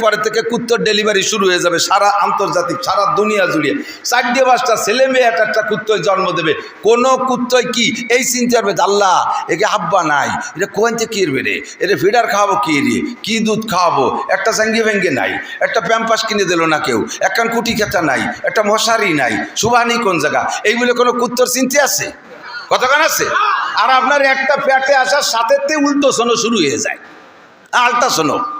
পরে থেকে কুত্তর ডেলিভারি শুরু হয়ে যাবে সারা আন্তর্জাতিক, সারা দুনিয়া জুড়ে। চারটে পাঁচটা ছেলে মেয়ে একটা একটা কুত্তয় জন্ম দেবে। কোন কুত্তয় কি এই চিন্তা করবে আল্লাহ, একে হাব্বা নাই। এটা থেকে কি রে? এটা ফিডার খাওয়াবো কি রে? কি দুধ খাওয়াবো? একটা স্যাঙ্গি ভেঙ্গে নাই। একটা প্যাম্পাস কিনে দিল না কেউ। একখান কুটি খেতা নাই। একটা মশারি নাই। সুবাহানি কোন জায়গা? এইগুলো কোনো কুত্তর চিন্তা আছে? কতক্ষণ আছে? আর আপনার একটা প্যাটে আসার সাথে উল্টো শোনো শুরু হয়ে যায়। আলটা শোনো।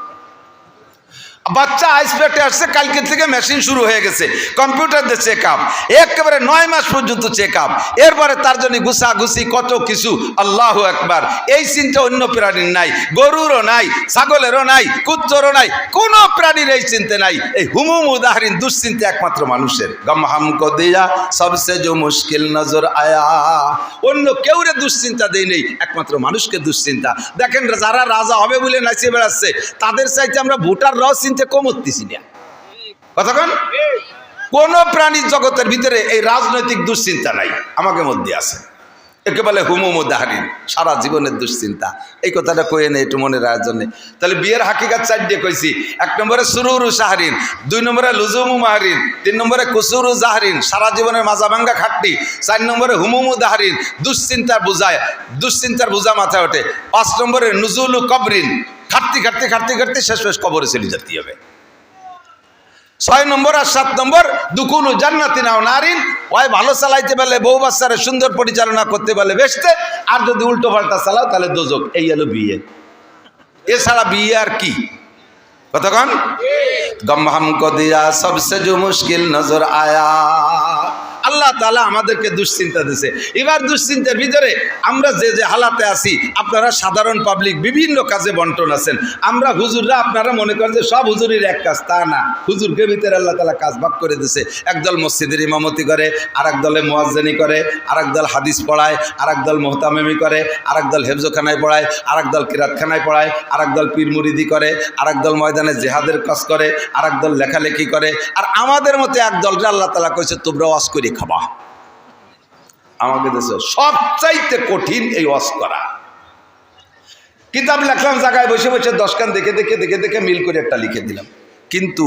বাচ্চা আইস পেটে আসছে, কালকে থেকে মেশিন শুরু হয়ে গেছে। কম্পিউটার দিয়ে চেক আপ একেবারে নয় মাস পর্যন্ত চেক আপ এরপরে তার জন্য ঘুষাঘুষি, কত কিছু, আল্লাহ একবার এই চিন্তা অন্য প্রাণীর নাই, গরুরও নাই, ছাগলেরও নাই, কুত্তরও নাই, কোনো প্রাণীর এই চিন্তা নাই। এই হুমুম উদাহরণ, দুশ্চিন্তা একমাত্র মানুষের। গম হামকো দিয়া, সবসে যে মুশকিল নজর আয়া। অন্য কেউরে দুশ্চিন্তা দেই নেই, একমাত্র মানুষকে দুশ্চিন্তা। দেখেন, যারা রাজা হবে বলে নাচিয়ে বেড়াচ্ছে, তাদের চাইতে আমরা ভোটার রাও চিনতে কমতেছি না। কতক্ষণ কোন? প্রাণীর জগতের ভিতরে এই রাজনৈতিক দুশ্চিন্তা নাই? আমাকে মধ্যে আছে। একে বলে হুমুম দাহারিন সারা জীবনের দুশ্চিন্তা। এই কথাটা কয়ে নেই একটু মনে রাখার জন্য। তাহলে বিয়ের হাকিকাত চারটে কইছি। এক নম্বরে সুরুরু সাহারিন, দুই নম্বরে লুজুমু মাহারিন, তিন নম্বরে কুসুরু জাহারিন, সারা জীবনের মাজা ভাঙ্গা খাটনি। চার নম্বরে হুমুমু দাহারিন দুশ্চিন্তার বোঝায়। দুশ্চিন্তার বোঝা মাথায় ওঠে। পাঁচ নম্বরে নুজুলু কবরিন খাটতে খাটতে খাটতে খাটতে শেষ শেষ কবরে চলে যেতে হবে। ছয় নম্বর আর সাত নম্বর দুকুলু জান্নাতি নাও নারিন ওই ভালো চালাইতে পারলে বউ বাচ্চারা সুন্দর পরিচালনা করতে পারলে বেসতে আর যদি উল্টো পাল্টা চালাও তাহলে দোজক এই হলো বিয়ে। এছাড়া বিয়ে আর কি? কতক্ষণ? গম হামকো দিয়া সবসে जो মুশকিল নজর আয়া। আল্লাহ তালা আমাদেরকে দুশ্চিন্তা দিছে। এবার দুশ্চিন্তার ভিতরে আমরা যে যে হালাতে আছি, আপনারা সাধারণ পাবলিক বিভিন্ন কাজে বন্টন আছেন। আমরা হুজুররা আপনারা মনে করেন যে সব হুজুরের এক কাজ, তা না। হুজুরকে ভিতরে আল্লাহ তালা কাজ ভাগ করে দিছে। একদল মসজিদের ইমামতি করে আর দলে মোয়াজ্জানি করে আর দল হাদিস পড়ায় আর দল মোহতামেমি করে আর দল হেফজোখানায় পড়ায় আর দল কিরাতখানায় পড়ায় আর দল পীর মুরিদি করে আর দল ময়দানে জেহাদের কাজ করে আর দল লেখালেখি করে। আর আমাদের মতো এক দলটা আল্লাহ তালা কইছে তোমরা ওয়াজ করে খাবা। আমাকে দেশে সবচাইতে কঠিন এই ওয়াশ করা। কিতাব লেখলাম, জায়গায় বসে বসে দশখান দেখে দেখে দেখে দেখে মিল করে একটা লিখে দিলাম। কিন্তু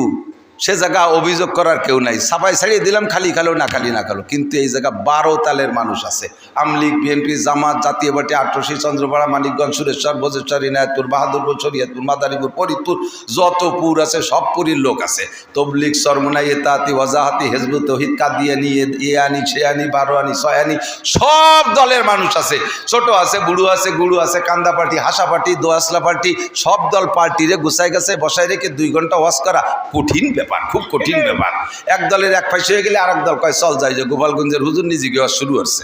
সে জায়গা অভিযোগ করার কেউ নাই। সাফাই ছাড়িয়ে দিলাম, খালি খালো, না খালি না খালো। কিন্তু এই জায়গা বারো তালের মানুষ আছে। আমলিগ বিএনপি, জামাত, জাতীয় পার্টি আটরশি চন্দ্রপাড়া, মানিকগঞ্জ, সুরেশ্বর, ভোজেশ্বর ইনায়তপুর বাহাদুরপুর, শরিয়তপুর, মাদারীপুর, ফরিদপুর, যত পুর আছে সব পুরীর লোক আছে। তবলিগ সরমনাই এতাহাতি ওয়াজাহাতি হেজবুত তহিদ, কাদিয়ানি এ আনি, সে আনি, বারো আনি, ছয় আনি, সব দলের মানুষ আছে। ছোট আছে, বুড়ো আছে গুড়ু আছে, কান্দা পার্টি, হাসা পার্টি দোয়াসলা পার্টি, সব দল পার্টিরে গুছাই গেছে বসাই রেখে দুই ঘণ্টা ওয়াশ করা কঠিন ব্যাপার। খুব কঠিন ব্যাপার। এক দলের এক পাশে হয়ে গেলে আর দল কয় চল যাই যে গোপালগঞ্জের হুজুর নিজেকে ওয়াজ শুরু হচ্ছে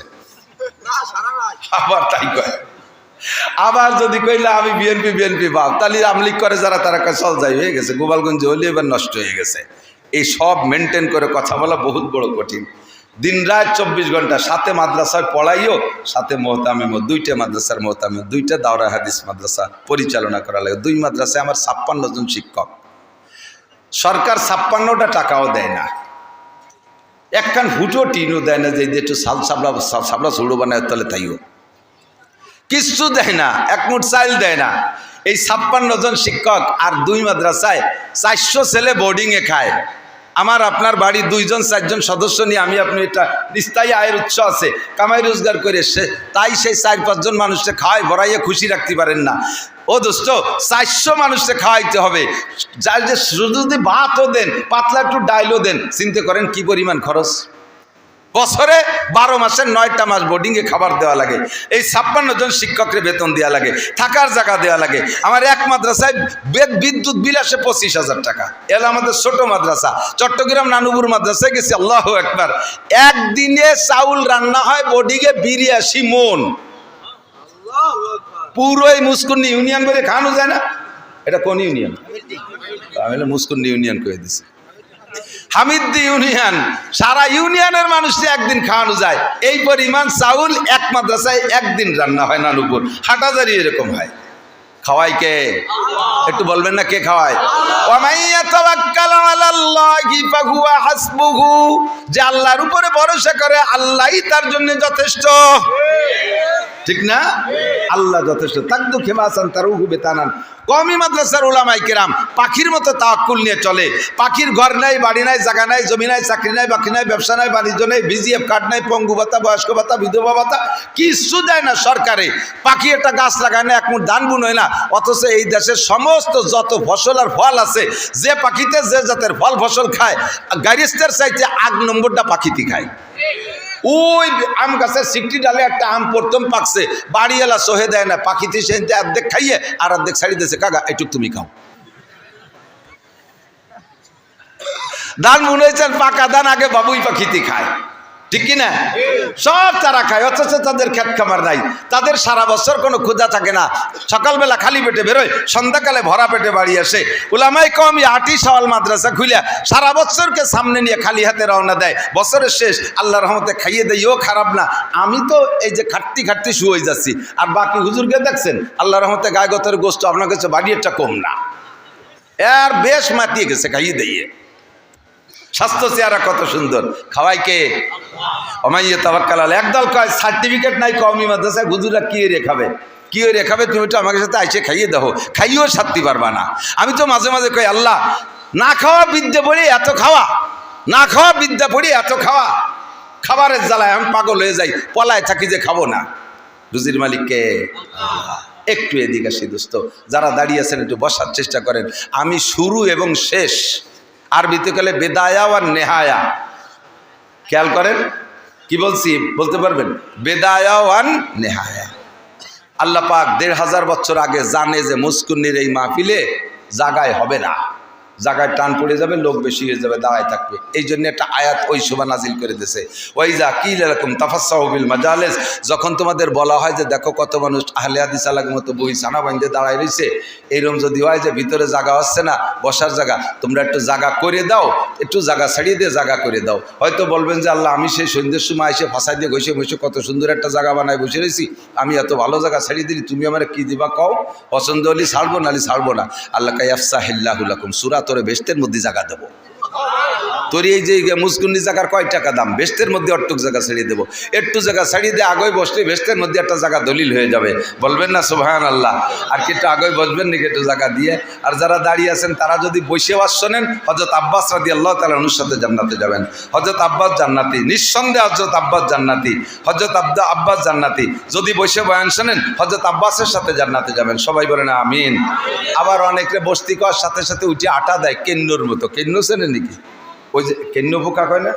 আবার তাই কয়। আবার যদি কইলে আমি বিএনপি বিএনপি ভাব তাহলে আমলিক করে যারা তারা কয় চল যাই হয়ে গেছে গোপালগঞ্জে হলে এবার নষ্ট হয়ে গেছে। এই সব মেনটেন করে কথা বলা বহুত বড় কঠিন। দিন রাত চব্বিশ ঘণ্টা সাথে মাদ্রাসায় পড়াইও সাথে মোহতামিমো দুইটা মাদ্রাসার মোহতামিম দুইটা দাওরা হাদিস মাদ্রাসা পরিচালনা করা লাগে। দুই মাদ্রাসায় আমার ছাপ্পান্ন জন শিক্ষক। সরকার ছাপ্পান্নটা টাকাও দেয় না। একখান ফুটো টিনও দেয় না যে একটু সাল সাবলা সাবলা ঝুড়ো বানায় তাহলে তাইও কিচ্ছু দেয় না, এক মুঠ চাইল দেয় না। এই ছাপ্পান্ন জন শিক্ষক আর দুই মাদ্রাসায় চারশো ছেলে বোর্ডিংয়ে খায়। আমার আপনার বাড়ি দুইজন, চারজন সদস্য নিয়ে আমি আপনি এটা নিস্তায়ী আয়ের উৎস আছে, কামাই রোজগার করে সে তাই সেই চার পাঁচজন মানুষকে খাওয়াই ভরাইয়ে খুশি রাখতে পারেন না। ও দোস্ত চারশো মানুষকে খাওয়াইতে হবে। যার যে যদি ভাতও দেন, পাতলা একটু ডাইলও দেন, চিন্তা করেন কি পরিমাণ খরচ? বছরে বারো মাসের নয়টা মাস বোর্ডিংয়ে খাবার দেওয়া লাগে। এই ছাপ্পান্ন জন শিক্ষকের বেতন দেওয়া লাগে, থাকার জায়গা দেওয়া লাগে। আমার এক মাদ্রাসায় বিদ্যুৎ বিল আসে পঁচিশ হাজার টাকা। এলা আমাদের ছোট মাদ্রাসা। চট্টগ্রাম নানুপুর মাদ্রাসায় গেছি, আল্লাহ একবার একদিনে চাউল রান্না হয় বোর্ডিংয়ে বিরিয়াশি মন। পুরোই মুস্কুন্নি ইউনিয়ন করে খাওয়ানো যায় না। এটা কোন ইউনিয়ন? আমি মুস্কুন্নি ইউনিয়ন করে দিছি। হামিদ্দি ইউনিয়ন, সারা ইউনিয়নের মানুষকে একদিন খাওয়ানো যায়। এই পরিমাণ চাউল এক মাদ্রাসায় একদিন রান্না হয় নানুপুর হাটাজারি এরকম হয়। খাওয়াই কে? একটু বলবেন না কে খাওয়ায়? যে আল্লাহর উপরে ভরসা করে, আল্লাহই তার জন্য যথেষ্ট। ঠিক না? আল্লাহ যথেষ্ট। তাকদু খেমাসান তার উহু বেতানান। কমই মাদ্রাসার ওলামাই কেরাম, পাখির মতো তাওয়াক্কুল নিয়ে চলে। পাখির ঘর নাই, বাড়ি নাই, জায়গা নাই, জমি নাই, চাকরি নাই বাকি নাই, ব্যবসা নাই, বাণিজ্য নাই, বিজিএফ কার্ড নাই, পঙ্গু ভাতা, বয়স্ক ভাতা, বিধবা ভাতা, কিচ্ছু দেয় না সরকারে। পাখি একটা গাছ লাগায় না, এক ধান বুন হয় না। অথচ এই দেশের সমস্ত যত ফসল আর ফল আছে, যে পাখিতে যে জাতের ফল ফসল খায়, গারিস্তের চাইতে আগ নম্বরটা পাখিতে খায়। ওই আম গাছের সিকটি ডালে একটা আম প্রথম পাকছে। বাড়িওয়ালা সহে দেয় না পাখিতে সে অর্ধেক খাইয়ে আর অর্ধেক ছাড়ি দিয়েছে। কাকা, এটুক তুমি খাও। ধান মনে হয়েছেন পাকা ধান, আগে বাবুই পাখিতে খায়। ঠিক কি না সব তারা খায়, অথচ তাদের ক্ষেত খামার নাই। তাদের সারা বছর কোনো ক্ষুধা থাকে না। সকালবেলা খালি পেটে বেরোয়, সন্ধ্যাকালে ভরা পেটে বাড়ি আসে। উলামাই কম আটি সওয়াল মাদ্রাসা খুলে সারা বছরকে সামনে নিয়ে খালি হাতে রওনা দেয়। বছরের শেষ আল্লাহ রহমতে খাইয়ে দেয় ও খারাপ না। আমি তো এই যে খাটতি খাটতি শুয়ে যাচ্ছি। আর বাকি হুজুরকে দেখছেন? আল্লাহ রহমতে গায়ে গতের গোষ্ঠ আপনার কাছে বাড়িয়েটা কম না। এর বেশ মাতিয়ে গেছে, খাইয়ে দিয়ে স্বাস্থ্য চেহারা কত সুন্দর। খাওয়াই কে? অমাইয়ে তাবাক্কাল একদল কয়, সার্টিফিকেট নাই কমই মাদ্রাসায় হুজুরা কি রেখাবে কি রেখাবে তুমি একটু আমাকে সাথে আইসে খাইয়ে দেখো। খাইয়েও সারতে পারবা না। আমি তো মাঝে মাঝে কই, আল্লাহ, না খাওয়া বিদ্যা পড়ি এত খাওয়া। না খাওয়া বিদ্যা পড়ি এত খাওয়া। খাবারের জ্বালায় আমি পাগল হয়ে যাই, পলায় থাকি যে খাব না। রুজির মালিককে একটু এদিকে আসি, দোস্ত। যারা দাঁড়িয়ে আছেন, একটু বসার চেষ্টা করেন। আমি শুরু এবং শেষ আরবিতে গেলে বেদায়া আর নেহায়া। খেয়াল করেন? কি বলছি? বলতে পারবেন? বেদায়া ওয়ান নেহায়া। আল্লাহ পাক দেড় হাজার বছর আগে জানে যে মুসকুন্নির এই মাহফিলে জাগায় হবে না। জায়গায় টান পড়ে যাবে, লোক বেশি হয়ে যাবে, দাঁড়ায় থাকবে। এই জন্য একটা আয়াত ওই শোভা নাজিল করে দিয়েছে। ওই যা কি এরকম তাফাসাহবিল মাজালেস, যখন তোমাদের বলা হয় যে দেখো কত মানুষ আহলে হাদিস আলাগের মতো বই সানা বান্ধে দাঁড়ায় রয়েছে, এইরকম যদি হয় যে ভিতরে জায়গা হচ্ছে না, বসার জায়গা, তোমরা একটু জায়গা করে দাও, একটু জায়গা ছাড়িয়ে দিয়ে জায়গা করে দাও। হয়তো বলবেন যে আল্লাহ, আমি সেই সন্ধ্যের সময় এসে ফাঁসাই দিয়ে বসে বসে কত সুন্দর একটা জায়গা বানায় বসে রয়েছি, আমি এত ভালো জায়গা ছাড়িয়ে দিলি, তুমি আমার কি দিবা কও? পছন্দ হলি ছাড়বো নালি ছাড়বো না। আল্লাহ কাইফসা হিল্লাহুল্লাকুম সুরা তোরে বেস্তের মধ্যে জায়গা দেবো। তোর এই যে মুসকুন্নি জায়গার কয় টাকা দাম? বেস্তের মধ্যে অট্টুক জায়গা ছাড়িয়ে দেবো। একটু জায়গা ছাড়িয়ে দিয়ে আগে বসলে বেস্তের মধ্যে একটা জায়গা দলিল হয়ে যাবে। বলবেন না সুবাহান আল্লাহ আর কি একটু আগে বসবেন নাকি একটু জায়গা দিয়ে? আর যারা দাঁড়িয়ে আছেন, তারা যদি বসে বাস শোনেন হজরত আব্বাস রাদি আল্লাহ তালা অনুসারে জান্নাতে যাবেন। হজরত আব্বাস জান্নাতি, নিঃসন্দেহে হজরত আব্বাস জান্নাতি হজরত আব্দা, আব্বাস জান্নাতি। যদি বসে বয়ান শোনেন হজরত আব্বাসের সাথে জান্নাতে যাবেন। সবাই বলেন, আমিন। আবার অনেকে বস্তি করার সাথে সাথে উঠে আটা দেয় কেন্নুর মতো। কেন্নু চেনে নাকি? ওই যে কেন্ন পোকা কয় না?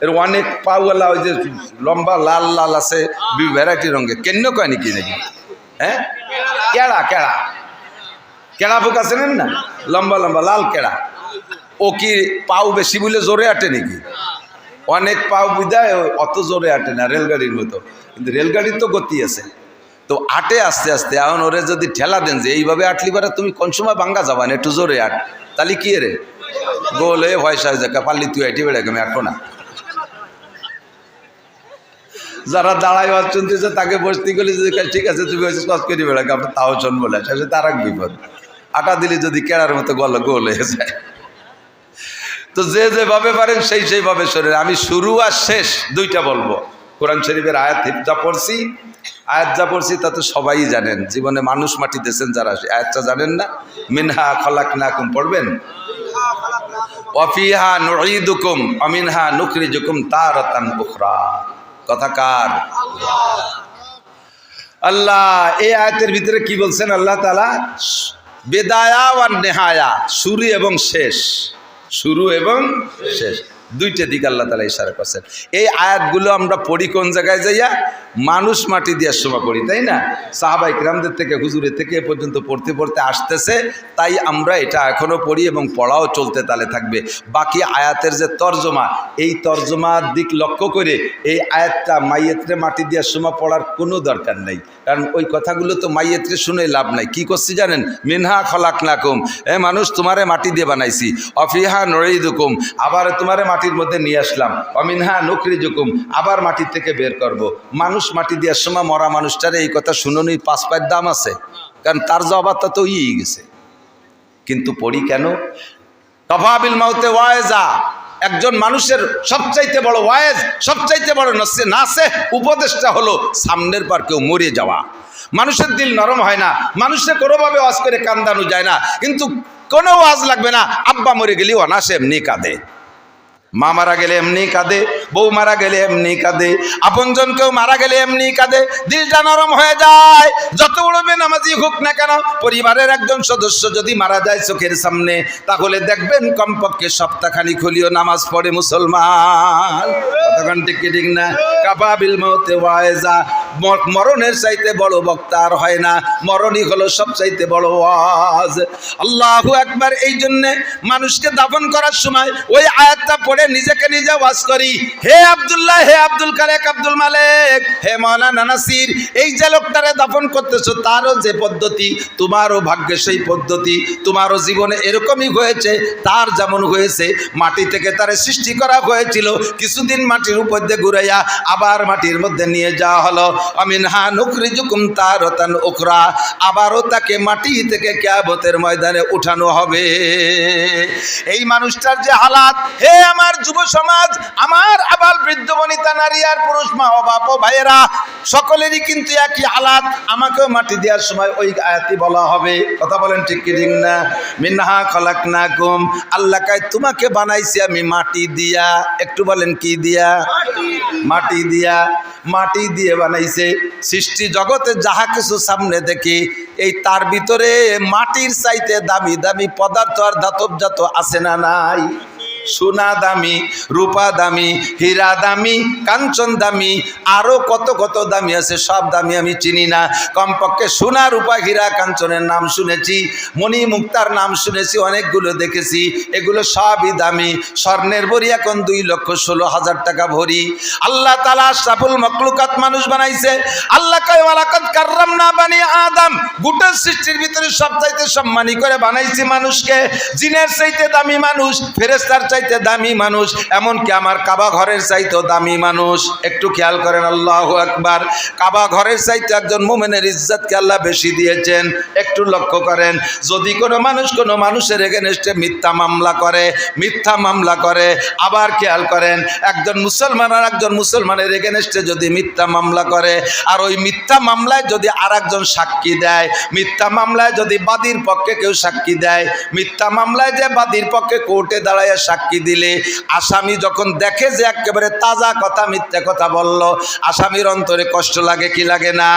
এর অনেক পাওয়ালা ওই যে লম্বা, লাল লাল আছে ভ্যারাইটি রঙের। কেন্ন কয় নাকি নাকি? হ্যাঁ? কেড়া কেড়া? কেড়া পোকা চেনেন না? লম্বা লম্বা, লাল কেড়া। ও কি পাও বেশি বলে জোরে আটে নাকি? অনেক পাও বিদায় অত জোরে আটে না রেলগাড়ির মতো। কিন্তু রেলগাড়ির তো গতি আছে। তো আটে আস্তে আস্তে, এখন ওরে যদি ঠেলা দেন যে, এইভাবে আটলি পারে, তুমি কোন সময় বাঙ্গা যাবা না? একটু জোরে আট। তাহলে কি রে? গোল হয়ে সাজ দেখা পারলি তুই আইটি বেড়ে আমি আটো না যারা দাঁড়াই বাদ শুনতেছে তাকে বসতে গেলে যদি ঠিক আছে, তুমি হয়েছে কস করি বেড়াকে আপনার তাও শোন বলে শেষে তার এক বিপদ। আটা দিলে যদি কেড়ার মতো গল, গোল হয়ে যায়। তো যে যেভাবে পারেন, সেই সেইভাবে শরীর। আমি শুরু আর শেষ দুইটা বলব। কোরআন শরীফের আয়াত যা পড়ছি আয়াত যা পড়ছি তা তো সবাই জানেন। জীবনে মানুষ মাটি দিয়েছেন যারা। আয়াতটা জানেন না? মিনহা খলাক না কুম পড়বেন? অফিহা নুঈদুকুম অমিনহা নুকরিজুকুম তারাতান উখরা। কথাকার আল্লাহ, এই আয়াতের ভিতরে কি বলছেন আল্লাহ তালা বেদায়া আর নেহায়া, শুরু এবং শেষ। শুরু এবং শেষ। দুইটা দিক আল্লাহ তালা ইশারা করছেন। এই আয়াতগুলো আমরা পড়ি কোন জায়গায় যাইয়া? মানুষ মাটি দেওয়ার সময় পড়ি তাই না? সাহাবাই কিরামদের থেকে, হুজুরের থেকে এ পর্যন্ত পড়তে পড়তে আসতেছে, তাই আমরা এটা এখনও পড়ি এবং পড়াও চলতে তালে থাকবে। বাকি আয়াতের যে তর্জমা, এই তর্জমার দিক লক্ষ্য করে এই আয়াতটা মাইয়েত্রে মাটি দেওয়ার সময় পড়ার কোনো দরকার নেই। কারণ ওই কথাগুলো তো মাইয়েত্রে শুনে লাভ নাই। কি করছি জানেন? মিনহা খলাক নাকুম এ মানুষ তোমারে মাটি দিয়ে বানাইছি। অফিহা নড়েইদুকুম আবার তোমারে মাটির মধ্যে নিয়ে আসলাম। অমিন অমিনহা নকরি জুকুম আবার মাটির থেকে বের করব। মানুষ মাটি দেওয়ার সময় মরা মানুষটারে এই কথা শুনুনি পাঁচ পায়ের দাম আছে। কারণ তার জবাবটা তো ইয়ে গেছে। কিন্তু পড়ি কেন? তফাবিল মাউতে ওয়ায়জা, একজন মানুষের সবচাইতে বড় ওয়ায়েজ, সবচাইতে বড় নাসে উপদেশটা হলো সামনের পর কেউ মরে যাওয়া। মানুষের দিল নরম হয় না, মানুষে কোনোভাবে ওয়াজ করে কান্দানো যায় না। কিন্তু কোনো ওয়াজ লাগবে না, আব্বা মরে গেলেও অনাসে এমনি কাঁদে। মা মারা গেলে এমনি কাঁদে, বউ মারা গেলে এমনি কাঁদে আপনজন কেউ মারা গেলে এমনি কাঁদে দিলটা নরম হয়ে যায়, যত বড় নামাজি হোক না কেন, পরিবারের একজন সদস্য যদি মারা যায় চোখের সামনে, তাহলে দেখবেন কমপক্ষে সপ্তাহখানি খুলিও নামাজ পড়ে মুসলমান। কতক্ষণ ঠিক ঠিক না? কাবাবিল মতে ওয়াইজা ম- মরণের চাইতে বড় বক্তা আর হয় না। মরণই হলো সব চাইতে বড় ওয়াজ। আল্লাহু একবার এই জন্যে মানুষকে দাফন করার সময় ওই আয়াতটা পড়ে নিজেকে নিজে ওয়াজ করি। হে আব্দুল্লাহ, হে আব্দুল কালেক আব্দুল মালেক, হে মৌলানা নাসির, এই যে লোকটারে দাফন করতেছো, তারও যে পদ্ধতি, তোমারও ভাগ্যে সেই পদ্ধতি, তোমারও জীবনে এরকমই হয়েছে, তার যেমন হয়েছে, মাটি থেকে তার সৃষ্টি করা হয়েছিল, কিছুদিন মাটির উপর দিয়ে ঘুরাইয়া আবার মাটির মধ্যে নিয়ে যাওয়া হলো। আমিন হা নুকরি জুকুম তার রতান ওখরা আবারও তাকে মাটি থেকে ক্যাবতের ময়দানে উঠানো হবে। এই মানুষটার যে হালাত হে আমার যুব সমাজ আমার আবার বৃদ্ধ বনিতা নারী আর পুরুষ মা ও বাপ ভাইয়েরা সকলেরই কিন্তু একই হালাত। আমাকেও মাটি দেওয়ার সময় ওই আয়াতি বলা হবে। কথা বলেন ঠিক কি ঠিক না? মিনহা খলাক না কুম আল্লাহ কায় তোমাকে বানাইছি আমি মাটি দিয়া। একটু বলেন কি দিয়া। মাটি দিয়া। মাটি দিয়ে বানাইছে। সৃষ্টি জগতে যাহা কিছু সামনে দেখি, এই তার ভিতরে মাটির চাইতে দামি দামি পদার্থ আর ধাতব জাত আছে না নাই? সোনা দামি, রূপা দামি, হীরা দামি, কাঞ্চন দামি আরও কত কত দামি আছে, সব দামি আমি চিনি না। কমপক্ষে সোনা, রূপা, হীরা, কাঞ্চনের নাম শুনেছি, মণি মুক্তার নাম শুনেছি, অনেকগুলো দেখেছি। এগুলো সবই দামি। স্বর্ণের ভরি এখন দুই লক্ষ ষোলো হাজার টাকা ভরি। আল্লাহ তালা সাফুল মকলুকাত মানুষ বানাইছে। আল্লাহ কার্রাম না বানিয়ে আদম। গোটা সৃষ্টির ভিতরে সব চাইতে সম্মানী করে বানাইছি মানুষকে। জিনের চাইতে দামি মানুষ ফেরেস্তার চাইতে দামি মানুষ, এমনকি আমার কাবা ঘরের চাইতেও দামি মানুষ। একটু খেয়াল করেন, আল্লাহ একবার কাবা ঘরের চাইতে একজন মোমেনের ইজ্জতকে আল্লাহ বেশি দিয়েছেন। একটু লক্ষ্য করেন, যদি কোনো মানুষ কোনো মানুষের এগেনস্টে মিথ্যা মামলা করে, মিথ্যা মামলা করে, আবার খেয়াল করেন, একজন মুসলমান আর একজন মুসলমানের এগেনস্টে যদি মিথ্যা মামলা করে, আর ওই মিথ্যা মামলায় যদি আর একজন সাক্ষী দেয়, মিথ্যা মামলায় যদি বাদীর পক্ষে কেউ সাক্ষী দেয়, মিথ্যা মামলায় যে বাদীর পক্ষে কোর্টে দাঁড়ায় সাক্ষী দিলে আসামি যখন দেখে যে একেবারে তাজা কথা, মিথ্যা কথা বলল, আসামির অন্তরে কষ্ট লাগে কি লাগে না?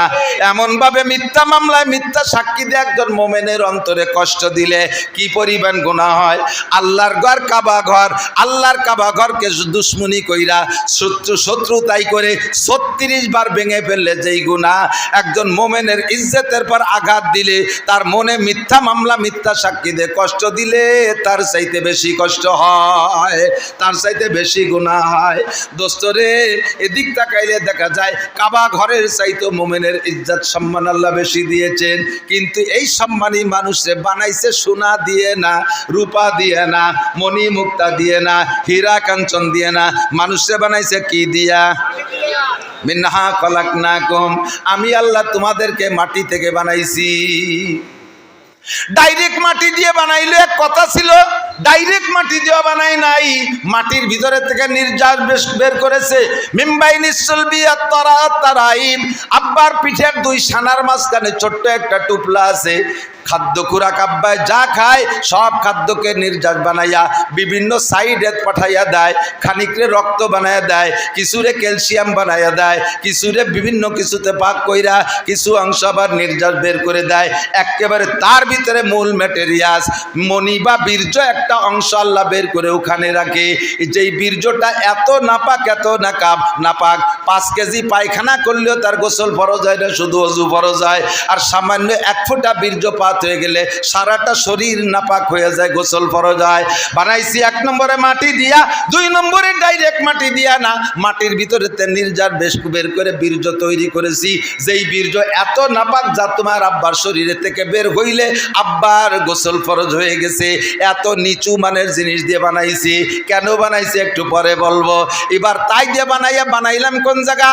এমনভাবে মিথ্যা মামলায় মিথ্যা সাক্ষী দিয়ে একজন মোমেনের অন্তরে কষ্ট দিলে কি পরিমাণ গুণা হয়? আল্লাহর ঘর, কাবা ঘর, আল্লাহর কাবা ঘরকে দুশ্মনী কইরা শত্রু শত্রু তাই করে ছত্রিশ বার ভেঙে ফেললে যেই গুণা একজন মোমেনের ইজ্জতের পর আঘাত দিলে তার মনে মিথ্যা মামলা, মিথ্যা সাক্ষী দিয়ে কষ্ট দিলে তার চাইতে বেশি কষ্ট হয়। তার চাইতে বেশি গুণা হয়। দোস্তরে এদিক তাকাইলে দেখা যায়, কাবা ঘরের চাইতে মোমেনের ইজ্জত সম্মান আল্লাহ বেশি দিয়েছেন। কিন্তু এই সম্মানী মানুষে বানাইছে সোনা দিয়ে না, রূপা দিয়ে না, মণি মুক্তা দিয়ে না, হীরা কাঞ্চন দিয়ে না। মানুষে বানাইছে কি দিয়া? মিনহা কলাক না কম আমি আল্লাহ তোমাদেরকে মাটি থেকে বানাইছি। ডাইরেক্ট মাটি দিয়ে বানাইলে এক কথা ছিল ডাইরেক্ট মাটি দেওয়া বানাই নাই। মাটির ভিতরে থেকে নির্যাস বের করেছে। মিম্বাই নিঃসলবি তারা তারাইম আব্বার পিঠের দুই সানার মাঝখানে ছোট্ট একটা টুপলা আছে। খাদ্য খুরাক আব্বায় যা খায়, সব খাদ্যকে নির্যাস বানাইয়া বিভিন্ন সাইডে পাঠাইয়া দেয়, খানিকরে রক্ত বানাইয়া দেয়, কিছুরে ক্যালসিয়াম বানাইয়া দেয়, কিছুরে বিভিন্ন কিছুতে পাক কইরা কিছু অংশ আবার নির্যাস বের করে দেয়। একেবারে তার ভিতরে মূল ম্যাটেরিয়াস মণি বা বীর্য একটা অংশ আল্লাহ বের করে ওখানে রাখে। যেই বীর্যটা এত নাপাক, এত নাকাব, নাপাক, পাঁচ কেজি পায়খানা করলেও তার গোসল ফরজ হয় না, শুধু অজু ফরজ হয়। আর সামান্য এক ফোঁটা বীর্যপাত হয়ে গেলে সারাটা শরীর নাপাক হয়ে যায়, গোসল ফরজ হয়। বানাইছি এক নম্বরে মাটি দিয়া, দুই নম্বরে ডাইরেক্ট মাটি দিয়া না। মাটির ভিতরে নির্জার বেশ বের করে বীর্য তৈরি করেছি। যেই বীর্য এত নাপাক যা তোমার আব্বার শরীরে থেকে বের হইলে আব্বার গোসল ফরজ হয়ে গেছে। এত নিচু মানের জিনিস দিয়ে বানাইছি। কেন বানাইছি একটু পরে বলব। এবার তাই দিয়ে বানাইয়া বানাইলাম কোন জায়গা?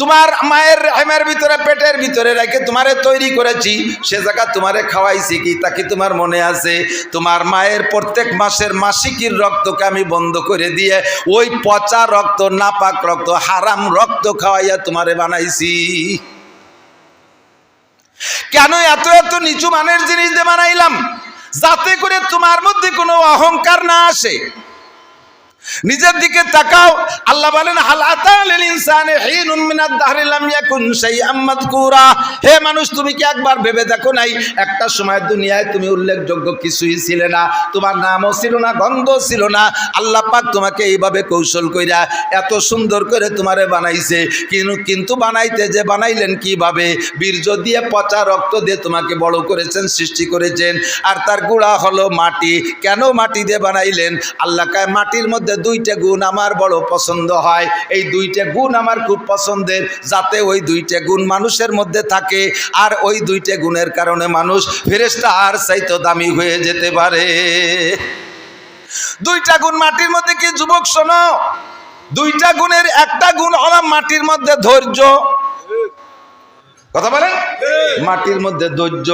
তোমার মায়ের হেমের ভিতরে, পেটের ভিতরে রেখে তোমারে তৈরি করেছি। সে জায়গা তোমারে খাওয়াইছি কি, তা কি তোমার মনে আছে? তোমার মায়ের প্রত্যেক মাসের মাসিকির রক্তকে আমি বন্ধ করে দিয়ে ওই পচা রক্ত, নাপাক রক্ত, হারাম রক্ত খাওয়াইয়া তোমারে বানাইছি। কেন এত এত নিচু মানের জিনিস দিয়ে বানাইলাম? যাতে করে তোমার মধ্যে কোনো অহংকার না আসে। নিজের দিকে তাকাও। আল্লাহ বলেন হে মানুষ, তুমি কি একবার ভেবে দেখো নাই? একটা সময় দুনিয়ায় তুমি উল্লেখযোগ্য কিছুই ছিলে না। তোমার নামও ছিল না গন্ধ ছিল না। আল্লাহ পাক তোমাকে এইভাবে কৌশল কইরা এত সুন্দর করে তোমারে বানাইছে। কিন্তু কিন্তু বানাইতে যে বানাইলেন কীভাবে? বীর্য দিয়ে পচা রক্ত দিয়ে তোমাকে বড় করেছেন, সৃষ্টি করেছেন। আর তার গুড়া হলো মাটি। কেন মাটি দিয়ে বানাইলেন? আল্লাহ মাটির মধ্যে দুইটা গুণ আমার বড় পছন্দ হয়। এই দুইটা গুণ আমার খুব পছন্দের, যাতে ওই দুইটা গুণ মানুষের মধ্যে থাকে আর ওই দুইটা গুণের কারণে মানুষ ফেরেস্তা আর চাইতো দামি হয়ে যেতে পারে। দুইটা গুণ মাটির মধ্যে কি যুবক শোনো? দুইটা গুণের একটা গুণ হলাম মাটির মধ্যে ধৈর্য। কথা বলেন? মাটির মধ্যে ধৈর্য,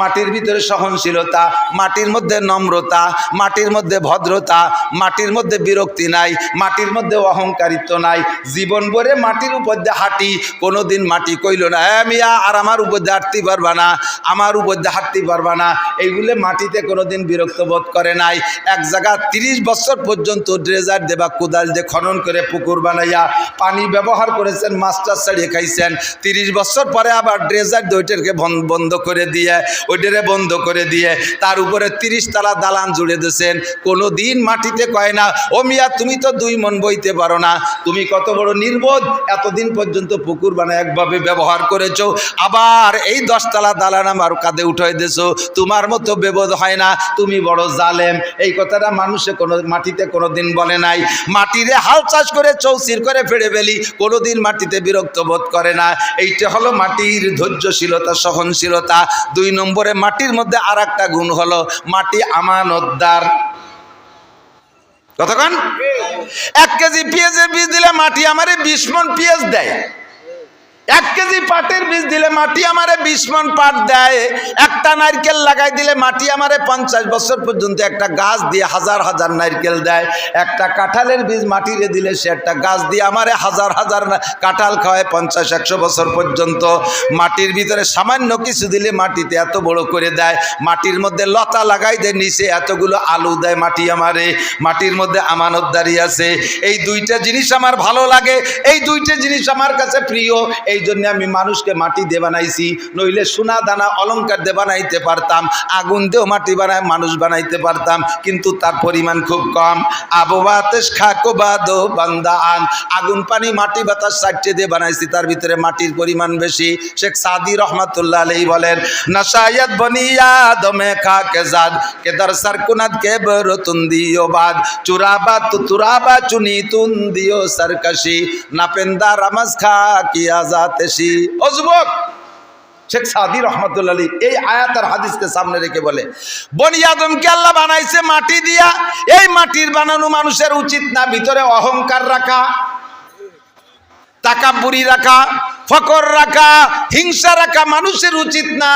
মাটির ভিতরে সহনশীলতা, মাটির মধ্যে নম্রতা, মাটির মধ্যে ভদ্রতা, মাটির মধ্যে বিরক্তি নাই, মাটির মধ্যে অহংকারিত্ব নাই। জীবন ভরে মাটির উপর দিয়ে হাঁটি, কোনোদিন মাটি কইল না হ্যাঁ মিয়া, আর আমার উপর দিয়ে হাঁটতে পারবা না, আমার উপর দিয়ে হাঁটতে পারবা না। এইগুলো মাটিতে কোনোদিন বিরক্ত বোধ করে নাই। এক জায়গা তিরিশ বছর পর্যন্ত ড্রেজার দেবা কোদাল দিয়ে খনন করে পুকুর বানাইয়া পানি ব্যবহার করেছেন, মাস্টার ছাড়িয়ে খাইছেন। তিরিশ বছর পরে আবার ড্রেজার ওইটাকে বন্ধ করে দিয়ে, ওইটারে বন্ধ করে দিয়ে, তার উপরে তিরিশ তালা দালান জুড়ে দিয়েছেন। কোনো দিন মাটিতে কয় না, ও মিয়া, তুমি তো দুই মন বইতে পারো না। তুমি কত বড় নির্বোধ। এতদিন পর্যন্ত পুকুর বানায় একভাবে ব্যবহার করেছ। আবার এই দশতলা দালান আমার কাঁধে উঠাই দিয়েছ। তোমার মতো বেবোধ হয় না। তুমি বড় জালেম। এই কথাটা মানুষে কোনো, মাটিতে কোনো দিন বলে নাই। মাটিরে হাল চাষ করে চৌচির করে ফেড়ে ফেলি। কোনোদিন মাটিতে বিরক্ত বোধ করে না। এইটা হলো মাটির ধৈর্যশীলতা, সহনশীলতা। দুই নম্বরে মাটির মধ্যে আর একটা গুণ হলো মাটি আমানতদার। কতক্ষণ এক কেজি পেঁয়াজের বীজ দিলে মাটি আমারে বিশ মন পেঁয়াজ দেয়। এক কেজি পাটের বীজ দিলে মাটি আমারে বিশ মন পাট দেয়। একটা নারকেল লাগাই দিলে মাটি আমারে পঞ্চাশ বছর পর্যন্ত একটা গাছ দিয়ে হাজার হাজার নারকেল দেয়। একটা কাঁঠালের বীজ মাটিরে দিলে সে একটা গাছ দিয়ে আমারে হাজার হাজার কাঁঠাল খাওয়ায় পঞ্চাশ, একশো বছর পর্যন্ত। মাটির ভিতরে সামান্য কিছু দিলে মাটিতে এত বড় করে দেয়। মাটির মধ্যে লতা লাগাই দেয়, নিচে এতগুলো আলু দেয় মাটি আমারে। মাটির মধ্যে আমানতদারি আছে। এই দুইটা জিনিস আমার ভালো লাগে। এই দুইটা জিনিস আমার কাছে প্রিয়। এই জন্য আমি মানুষকে মাটি দিয়ে বানাইছি, নইলে সোনা দানা অলংকার দিয়ে বানাইতে পারতাম, আগুন দিয়েও মাটি বানায়, মানুষ বানাইতে পারতাম, কিন্তু তার পরিমাণ খুব কম। আবহাওয়াতেস খাকো বাদো বান্দা আন আগুন, পানি, মাটি, বাতাস সাইটে দিয়ে বানাইছি, তার ভিতরে মাটির পরিমাণ বেশি। শেখ সাদি রহমাতুল্লাহ আলাই বলেন নাসায়াত বনিয়া দমে খা কে জাদ কেদার সারকুনাত কে বরতুন দিও বাদ। চুরাবা তু তুরাবা চুনি তুন দিও সরকশি। নাপেন্দা রামাজ খা কি আজাতেশি ও যুবক, শেখ সাদি রহমতুল্লাহ আলী এই আয়াত আর হাদিসকে সামনে রেখে বলে, বনি আদমকে আল্লাহ বানাইছে মাটি দিয়া, এই মাটির বানানো মানুষের উচিত না ভিতরে অহংকার রাখা। তাকাবুরি রাখা, ফকর রাখা, হিংসা রাখা মানুষের উচিত না।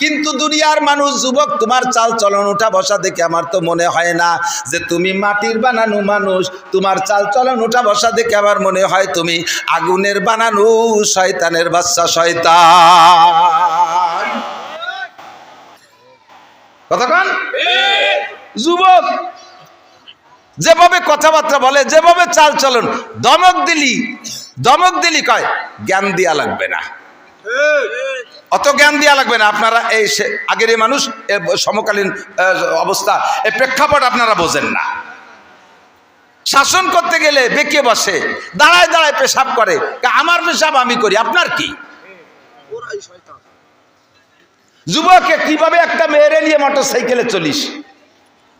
কিন্তু দুনিয়ার মানুষ, যুবক, তোমার চাল চলন উঠা বসা দেখে আমার তো মনে হয় না যে তুমি মাটির বানানো মানুষ। তোমার চাল চলন উঠা বসা দেখে আমার মনে হয় তুমি আগুনের বানানো শয়তানের বাচ্চা শয়তান। কতক্ষণ যুবক, যেভাবে কথাবার্তা বলে, যেভাবে চাল চলন দমক দিলি দমক দিলি কয়, জ্ঞান দিয়া লাগবে না। অত জ্ঞান দিয়া লাগবে না, আপনারা এই আগের এই মানুষ সমকালীন অবস্থা এই প্রেক্ষাপট আপনারা বোঝেন না। শাসন করতে গেলে বেঁকে বসে, দাঁড়ায় দাঁড়ায় পেশাব করে আমার পেশাব আমি করি, আপনার কি? যুবকে কীভাবে একটা মেয়েরে নিয়ে মোটর সাইকেলে চলিস?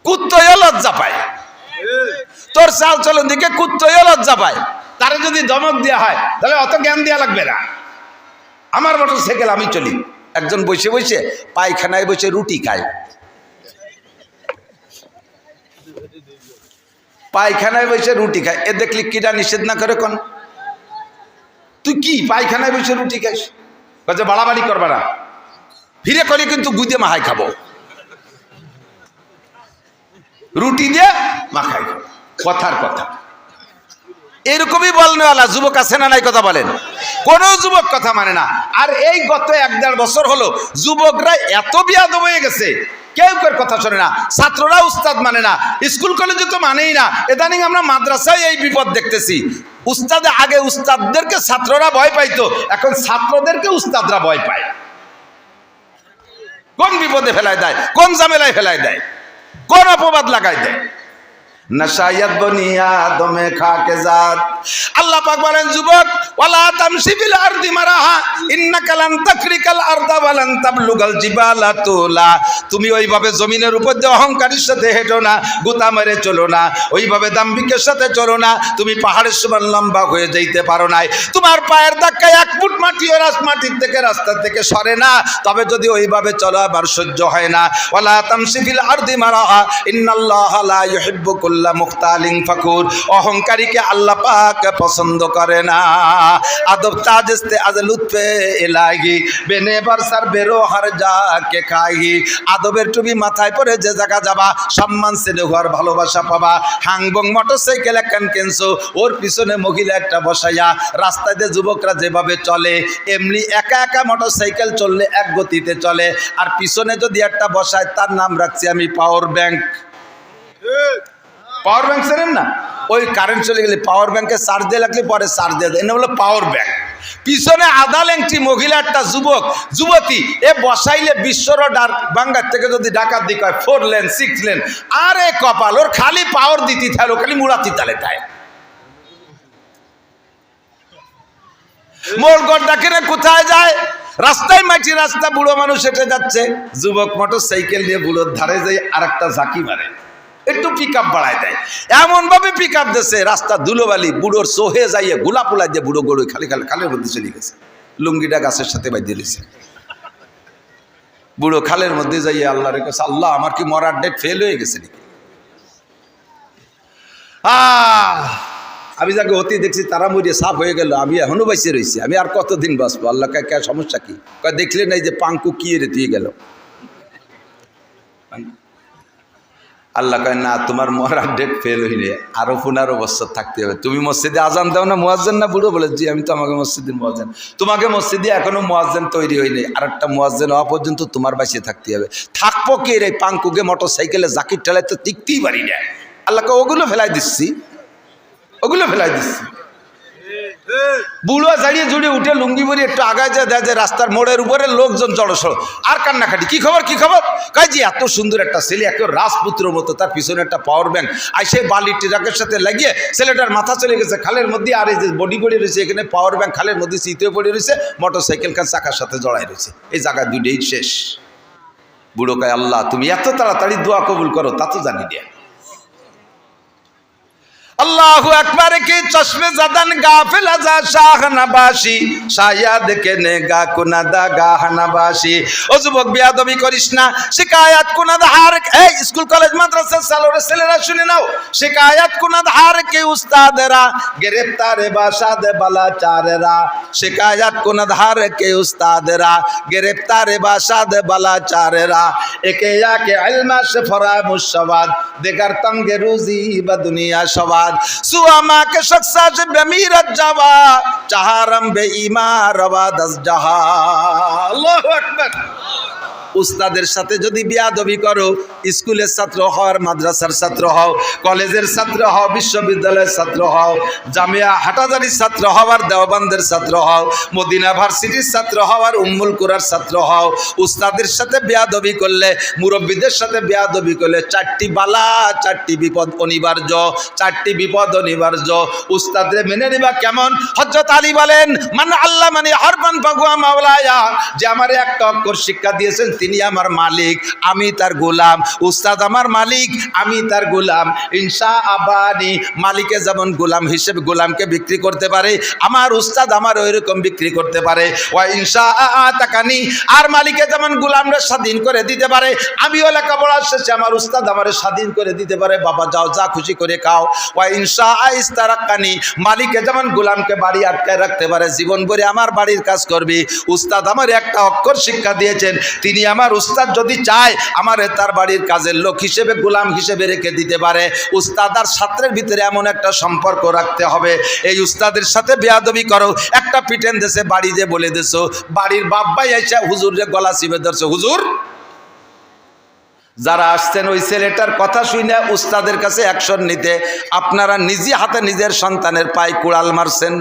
কুত্তয় লজ্জা পায়। তোর চাল চলন দিকে কুত্তয় লজ্জা পায়। তারে যদি ধমক দেওয়া হয়, তাহলে অত জ্ঞান দেওয়া লাগবে না। আমার মোটর সাইকেল আমি চলি। একজন বসে বসে পায়খানায় বসে রুটি খায়। পায়খানায় বসে রুটি খায়। এ দেখলি কিটা নিষেধ না করে কোন? তুই কি পায়খানায় বসে রুটি খাইস? কাজে বাড়াবাড়ি করবা না। ফিরে করে কিন্তু গুদে মাহাই খাব। রুটি দিয়ে মাখাই কথার কথা। এরকমই বলনেওয়ালা যুবক আছে না নাই কথা বলেন। কোন যুবক কথা মানে না। আর এই গত এক দেড় বছর হলো যুবকরা এত বিয়াদ হয়ে গেছে, কেউ কেউ কথা শোনে না। ছাত্ররা উস্তাদ মানে না। স্কুল কলেজে তো মানেই না। ইদানিং আমরা মাদ্রাসায় এই বিপদ দেখতেছি। উস্তাদে আগে উস্তাদদেরকে ছাত্ররা ভয় পাইতো, এখন ছাত্রদেরকে উস্তাদরা ভয় পায়। কোন বিপদে ফেলায় দেয়, কোন ঝামেলায় ফেলায় দেয়, কোন অপবাদ লাগাই দেয়। নশায়ত বনিয়া দমে খাকে জাত। আল্লাহ পাক বলেন, যুবক, ওয়ালা তামশি বিল আরদি মারাহা, ইন্নাকা লান তাকরিকাল আরদা ওয়ালান তাবলুগাল জিবালা তুলা। তুমি ওইভাবে জমিনের উপর দিয়ে অহংকারের সাথে হেঁটো না, গুতা মেরে চলো না, ওইভাবে দাম্ভিকের সাথে চলো না, তুমি পাহাড়ের সমান লম্বা হয়ে যাইতে পারো নাই। তোমার পায়ের ধাক্কায় এক ফুট মাটিও রাস মাটির থেকে রাস্তা থেকে সরে না, তবে যদি ওইভাবে চলো আবার সহ্য হয় না। ওয়ালা তামশি ফিল আরদি মারাহা, ইন্নাল্লাহ লা ইউহিব্বু কুল্লা মুখতালিন ফাকুর, অহংকারীকে আল্লাহ পাক পছন্দ করে না। আদব তাজস্তে আজ লুৎফে এলাহি, বেনে বরসার বেরো হার যা কে খাই আদবের টুপি মাথায় পরে যে জায়গা যাবা, সম্মান ছেলে হওয়ার ভালোবাসা পাবা। হাংবং মোটরসাইকেল একখান কেনছো, ওর পিছনে মহিলা একটা বসাইয়া, রাস্তায় যুবকরা যেভাবে চলে, এমনি একা একা মোটরসাইকেল চললে এক গতিতে চলে, আর পিছনে যদি একটা বসায়, তার নাম রাখছি আমি পাওয়ার ব্যাংক। পাওয়ার ব্যাংক চেনেন না ওই কারেন্ট চলে গেলে পাওয়ার ব্যাংকে চার্জ দিয়ে লাগলে পরে চার্জ দিয়ে দেয় এটা হলো পাওয়ার ব্যাংক পিছনে আধা লেংটি মহিলা একটা যুবক যুবতী এ বসাইলে বিশ্বর ডার বাঙ্গার থেকে যদি ডাকাত দিক হয় ফোর লেন সিক্স লেন আরে কপাল ওর খালি পাওয়ার দিতে থাকল খালি মুড়াতি তালে তাই মোর গড্ডাকে কোথায় যায় রাস্তায় মাটি রাস্তা বুড়ো মানুষ হেঁটে যাচ্ছে যুবক মোটর সাইকেল নিয়ে বুড়োর ধারে যাই আর একটা ঝাঁকি মারে একটু পিক আপ বাড়ায় দেয়। এমন ভাবে পিক আপ দিচ্ছে রাস্তা ধুলোবালি, বুড়োর সোহে যাইয়ে গোলা পোলা দিয়ে বুড়ো গড়ে খালি খালি খালের মধ্যে চলে গেছে। লুঙ্গিটা গাছের সাথে বাইতে দিয়েছে বুড়ো খালের মধ্যে যাইয়ে আল্লাহ রেখেছে আল্লাহ, আমার কি মরার ডেট ফেল হয়ে গেছে নাকি? আমি যাকে অতি দেখছি, তারা মরিয়ে সাফ হয়ে গেল। আমি এখনও বাইসে রয়েছি আমি আর কতদিন বাঁচবো? আল্লাহ কে, সমস্যা কি? দেখলে নাই যে পাঙ্কু কি রে দিয়ে গেল। আল্লাহ কয়, না, তোমার মরার ডেট ফেল হইলে আরও পনেরো বছর থাকতে হবে। তুমি মসজিদে আজান দাও না, মোয়াজ্জেন না বুড়ো? বলে, জি, আমি তো আমাকে মসজিদে মোয়াজ্জেন। তোমাকে মসজিদে এখনও মোয়াজ্জেন তৈরি হয়নি। আর একটা মোয়াজ্জেন হওয়া পর্যন্ত তোমার বাসিয়ে থাকতে হবে। থাকব কে রে? পাঙ্কুকে মোটর সাইকেলে জাকির ঠেলায় তো টিকতেই পারি না। আল্লাহকে ওগুলো ফেলাই দিচ্ছি। ওগুলো ফেলাই দিচ্ছি। বুড়ো দাঁড়িয়ে জুড়ে উঠে লুঙ্গি বড়ি একটু আগায় যায়, দেয় যে রাস্তার মোড়ের উপরে লোকজন জড়সড়। আর কান্নাকাটি, কি খবর কি খবর? কাজ যে এত সুন্দর একটা ছেলে এত রাজপুত্র মতো, তার পিছনে একটা পাওয়ার ব্যাংক আর সেই বালি ট্রাকের সাথে লাগিয়ে ছেলেটার মাথা চলে গেছে খালের মধ্যে, আর এই যে বডি পড়ে রয়েছে, এখানে পাওয়ার ব্যাংক খালের মধ্যে চিতেও পড়ে রয়েছে মোটর সাইকেল খান চাকার সাথে জড়াই রয়েছে। এই জায়গা দুইটাই শেষ। বুড়ো কায়, আল্লাহ, তুমি এত তাড়াতাড়ি দোয়া কবুল করো, তা তো জানি না। আল্লাহ আকবার কি চশমে জাদান গাফিল আজা শাহ নাবাসি, শায়াদ কে নে গা কুনাদা গাহ নাবাসি। ও যুবক বিয়াদবি করিস না, শিকায়াত কুনাদ হার এই স্কুল, কলেজ, মাদ্রাসা সালোরে ছেলেরা শুনে নাও। শিকায়াত কুনাদ হার কে উস্তাদেরা গ্রেফতারে বাসাদ বালা চারেরা। শিকায়াত কুনাদ হার কে উস্তাদেরা গ্রেফতারে বাসাদ বালা চারেরা। একে ইয়াকে ইলমা সে ফরা মুশাবাদ দেগার তঙ্গে রুজি বা দুনিয়া সবাদ সুয়ামা কে শখসা সে বেমিরত যাওয়া। চাহারম বে ইমা রবা দস জাহা আল্লাহু আকবার। উস্তাদের সাথে যদি বিয়াদবি করো, স্কুলের ছাত্র হও আর মাদ্রাসার ছাত্র হও, কলেজের ছাত্র হও, বিশ্ববিদ্যালয়ের ছাত্র হও, জামিয়া হাটাজারির ছাত্র হও আর দেওবানদের ছাত্র হও, মদিনা ভার্সিটির ছাত্র হও আর উম্মুল কুরার ছাত্র হও, উস্তাদের সাথে বিয়াদবি করলে, মুরব্বীদের সাথে বিয়াদবি করলে চারটি বালা, চারটি বিপদ অনিবার্য, চারটি বিপদ অনিবার্য। উস্তাদরে মেনে নিবা কেমন? হজরত আলী বলেন মানে আল্লাহ মানে হরবান ফাগুয়া মাওলায়া যে আমারে একটা অক্ষর শিক্ষা দিয়েছেন তিনি আমার মালিক, আমি তার গোলাম। উস্তাদ আমার মালিক, আমি তার গোলাম। ইনসা আবানি, মালিকে যেমন গোলাম হিসেবে গোলামকে বিক্রি করতে পারে, আমার উস্তাদ আমার ওই রকম বিক্রি করতে পারে। ওয়া ইনসা তাকানি আর মালিকে যেমন গোলামরা স্বাধীন করে দিতে পারে, আমিও লেখাপড়া শেষে আমার উস্তাদ আমার স্বাধীন করে দিতে পারে। বাবা, যাও, যা খুশি করে খাও। ওয়া ইনসা আইস্তারাক্কানি, মালিকে যেমন গোলামকে বাড়ি আটকায় রাখতে পারে জীবন ভরে আমার বাড়ির কাজ করবে। উস্তাদ আমার একটা অক্ষর শিক্ষা দিয়েছেন, তিনি আমার উস্তাদ যদি চায়, আমার তার বাড়ির কাজের লোক হিসেবে, গোলাম হিসেবে রেখে দিতে পারে। উস্তাদ আর ছাত্রের ভিতরে এমন একটা সম্পর্ক রাখতে হবে। এই উস্তাদের সাথে বেয়াদবি করো। একটা পিটেন দেশে বাড়ি যে বলে দেছো, বাড়ির বাব্বাই হুজুর রে গলা চিপে ধরছে। হুজুর, যারা আসছেন ওই ছেলেটার কথা শুনে উস্তাদের কাছে অ্যাকশন নিতে, আপনারা নিজে হাতে নিজের সন্তানের পায়ে কুড়াল মারছেন।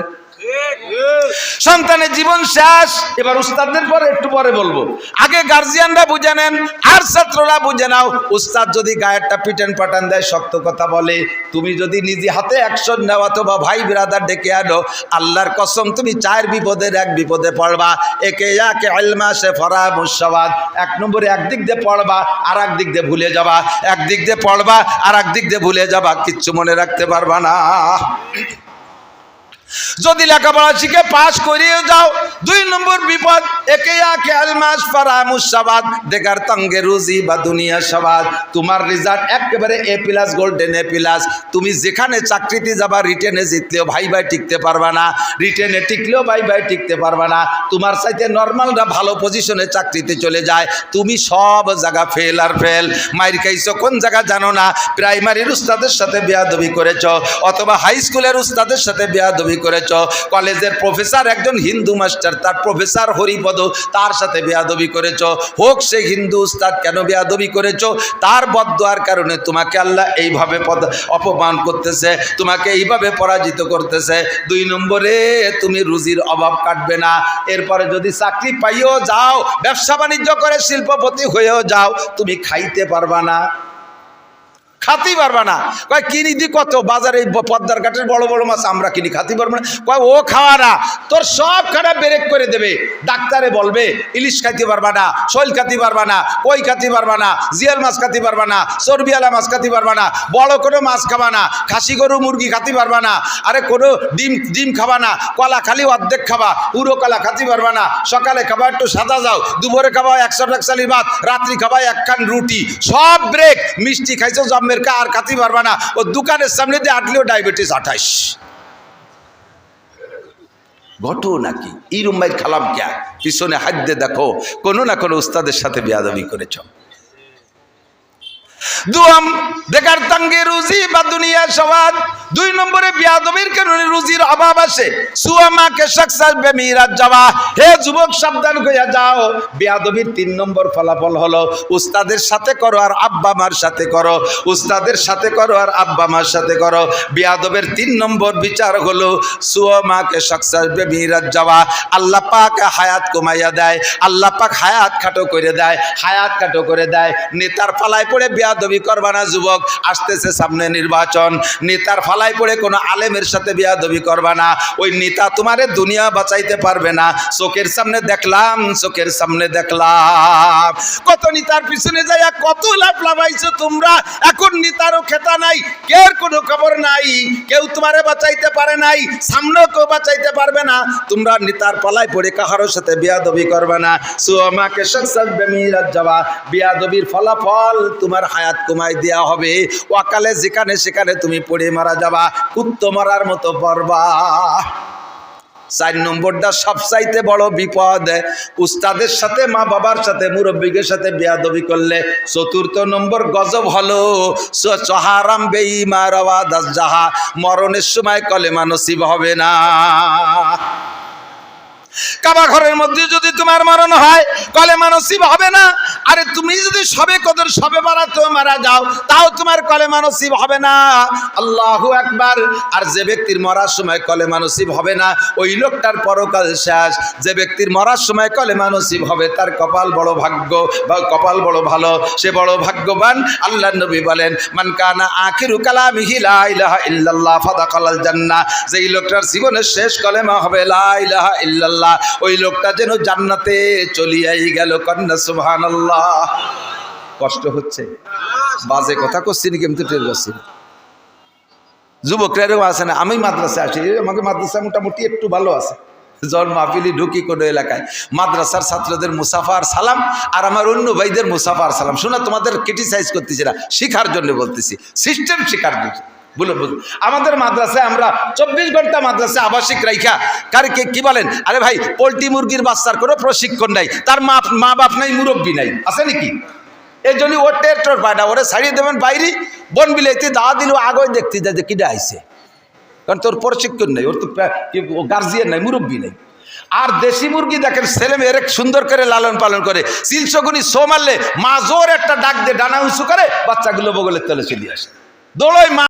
সন্তানের জীবন শেষ। এবার উস্তাদদের পরে, একটু পরে বলব। আগে গার্জিয়ানরা বুঝে নেন, আর ছাত্ররা বুঝে নাও। উস্তাদ যদি গায়েরটা পিটেন পাটান দেয়, শক্ত কথা বলে, তুমি যদি নিজে হাতে অ্যাকশন নেও অথবা ভাই বিরাদার ডেকে আনো, আল্লাহর কসম, তুমি চার বিপদের এক বিপদে পড়বা। একে একে আলমা সে ফরা মুসাবাদ এক নম্বরে একদিক দিয়ে পড়বা, আর এক দিক দিয়ে ভুলে যাবা। একদিক দিয়ে পড়বা, আর এক দিক দিয়ে ভুলে যাবা। কিচ্ছু মনে রাখতে পারবা না। যদি লেখাপড়া শিখে পাশ করিয়ে যাও, দুই নম্বর বিপদ, একে আকে আলমাস ফারা মুসাবাদ দেখার তঙ্গে রুজি বা দুনিয়া সবাদ তোমার রেজাল্ট একেবারে A plus golden A plus তুমি যেখানে চাকরিতে যাবা রিটেনে জিতলেও ভাই ভাই টিকতে পারবা না। রিটেনে টিকলেও ভাই ভাই টিকতে পারবা না। তোমার সাথে নর্মালরা ভালো পজিশনে চাকরিতে চলে যায়। তুমি সব জায়গা ফেল আর ফেল মাইর খাইছো, কোন জায়গা জানো না? প্রাইমারির উস্তাদের সাথে বেয়াদবি করেছ, অথবা হাই স্কুলের উস্তাদের সাথে বেয়াদবি করেছ। কলেজের প্রফেসর একজন হিন্দু মাস্টার, তার প্রফেসর হরিপদ, তার সাথে বেয়াদবি করেছ। হোক সে হিন্দু উস্তাদ, কেন বেয়াদবি করেছ? তার বদোয়ার কারণে তোমাকে আল্লাহ এইভাবে পদ অপমান করতেছে, তোমাকে এইভাবে পরাজিত করতেছে। দুই নম্বরে, তুমি রুজির অভাব কাটবে না। এরপরে যদি চাকরি পাইও যাও, ব্যবসা বাণিজ্য করে শিল্পপতি হয়েও যাও, তুমি খাইতে পারবা না। খাতেই পারবা না। কয়, কিনি দি কত? বাজারে পদ্মার ঘাটের বড় বড় মাছ আমরা কিনি, খাতে পারব না। কয়, ও খাওয়া না। তোর সব খানা ব্রেক করে দেবে। ডাক্তারে বলবে, ইলিশ খাইতে পারবা না, শৈল খাতে পারবা না, কই খাতে পারবা না, জিয়াল মাছ খাতে পারবা না চর্বিয়ালা মাছ খাতে পারবা না, বড় কোনো মাছ খাবা না, খাসি গরু মুরগি খাতে পারবা না, আরে কোনো ডিম ডিম খাবা না, কলা খালি অর্ধেক খাবা পুরো কলা খাতে পারবা না, সকালে খাবা একটু সাদা যাও দুপুরে খাবা একশো টাকশালি ভাত, রাত্রি খাবা একখান রুটি, সব ব্রেক, মিষ্টি খাইছো জম্মের কা আর কাতি পারবা না। ও দোকানের সামনে দিয়ে আটলেও ডায়াবেটিস আঠাইশ ঘটো নাকি? এই রুম্বাই খালাম ক্যা পিছনে হাত দিয়ে দেখো, কোনো না কোনো উস্তাদের সাথে বেয়াদবি করেছ। দুয়াম দেখার তঙ্গে রুজি বা দুনিয়া সবাদ দুই নম্বরে বিয়াদবির কারণে রুজির অভাব আসে সুয়ামাকে সাকসাস বেমিরাজ যাওয়া। হে যুবক, সাবধান হইয়া যাও। বিয়াদবির তিন নম্বর ফলাফল হলো, উস্তাদের সাথে করো আর আব্বা মার সাথে করো। উস্তাদের সাথে করো আর আব্বা মার সাথে করো। বিয়াদবের তিন নম্বর বিচার হলো সুয়ামাকে সাকসাস বেমিরাজ যাওয়া। আল্লাহ পাক হায়াত কমাইয়া দেয়। আল্লাহ পাক হায়াত খাটো করে দেয়, হায়াত খাটো করে দেয়। নেতার ফালায় পড়ে বিয়াদবি করবা না যুবক। আসতেছে সামনে নির্বাচন। নেতার ফালায় পড়ে কোনো আলেমের সাথে বিয়াদবি করবা না। ওই নেতা তোমারে দুনিয়া বাঁচাইতে পারবে না। চোখের সামনে দেখলাম, চোখের সামনে দেখলাম। কত নেতার পিছনে যাইয়া কত লাভ লাভাইছো তোমরা। এখন নেতারও খেতা নাই কেউ কোনো খবর নাই। কেউ তোমারে বাঁচাইতে পারে নাই, সামনেও কেউ বাঁচাইতে পারবে না। তোমরা নেতার পালায় পড়ে কাহারোর সাথে বিয়া বিয়াদবি করবে না। সুমাকে সৎসাদ বেমিরাত যাওয়া। বিয়াদবির ফলাফল তোমার হায়াত কমাই দেওয়া হবে। ওয়াকালে যেখানে সেখানে তুমি পড়ে মারা যাবা, কুত্ত মারার মতো পড়বা। চার নম্বরটা সবচাইতে বড় বিপদ। উস্তাদের সাথে, মা বাবার সাথে, মুরব্বীদের সাথে বেয়াদবি করলে চতুর্থ নম্বর গজব হলো চহারাম বেইমা রওয়া দাস যাহা মরণের সময় কলেমা নসিব হবে না। কাবা ঘরের মধ্যে যদি তোমার মরণ হয়, কলে মানসিব হবে না। আরে তুমি যদি সবে কদর, সবে বাড়াতে মারা যাও, তাও তোমার কলে মানসিব হবে না। আল্লাহ একবার আর যে ব্যক্তির মরার সময় কলে মানসিব হবে না, ওই লোকটার পরকাল শেষ। যে ব্যক্তির মরার সময় কলে মানসিব হবে, তার কপাল বড় ভাগ্য, বা কপাল বড় ভালো, সে বড় ভাগ্যবান। আল্লাহ নবী বলেন, মান কানা আখিরু কালামিহি, লা ইলাহা ইল্লাল্লাহ ফাদাকালাল জান্নাহ। যেই লোকটার জীবনের শেষ কলেমা হবে, লা ইলাহা ইল্লাল্লাহ। আল্লাহ, ওই লোকটা যেন জান্নাতে চলিয়াই গেল। কন্যা সুবহান আল্লাহ কষ্ট হচ্ছে। বাজে কথা করছি নাকি? আমি তো টের পাচ্ছি না। যুবকরাও আছে না? আমি মাদ্রাসায় আসি আমাকে মাদ্রাসা মোটামুটি একটু ভালো আছে। জন মাহফিলি ঢুকি কোনো এলাকায়। মাদ্রাসার ছাত্রদের মুসাফার সালাম আর আমার অন্য ভাইদের মুসাফার সালাম। শোনা, তোমাদের ক্রিটিসাইজ করতেছি না। শিখার জন্য বলতেছি। সিস্টেম শিখার জন্য। বলে বল। আমাদের মাদ্রাসায় আমরা চব্বিশ ঘণ্টা মাদ্রাসায় আবাসিক রাইখা কারে কে বলেন? আরে ভাই, পোলট্রি মুরগির বাচ্চার কোনো প্রশিক্ষণ নাই, তার মা মা বাপ নাই, মুরব্বী নাই, আছে নাকি? এই জন্য ওর টের টোর ওরে ছাড়িয়ে দেবেন বাইরে, বন বিলাইতে দাওয়া দিল, আগয় দেখতে যায় যে কিটা আইছে। কারণ তোর প্রশিক্ষণ নেই, ওর তো গার্জিয়ান নাই, মুরব্বী নেই। আর দেশি মুরগি দেখেন, ছেলে মেয়ের সুন্দর করে লালন পালন করে। চিলসগুনি সো মারলে, মা জোর একটা ডাক দিয়ে ডানা উঁচু করে, বাচ্চাগুলো বগলের তলে চলে আসে। দোলোই মা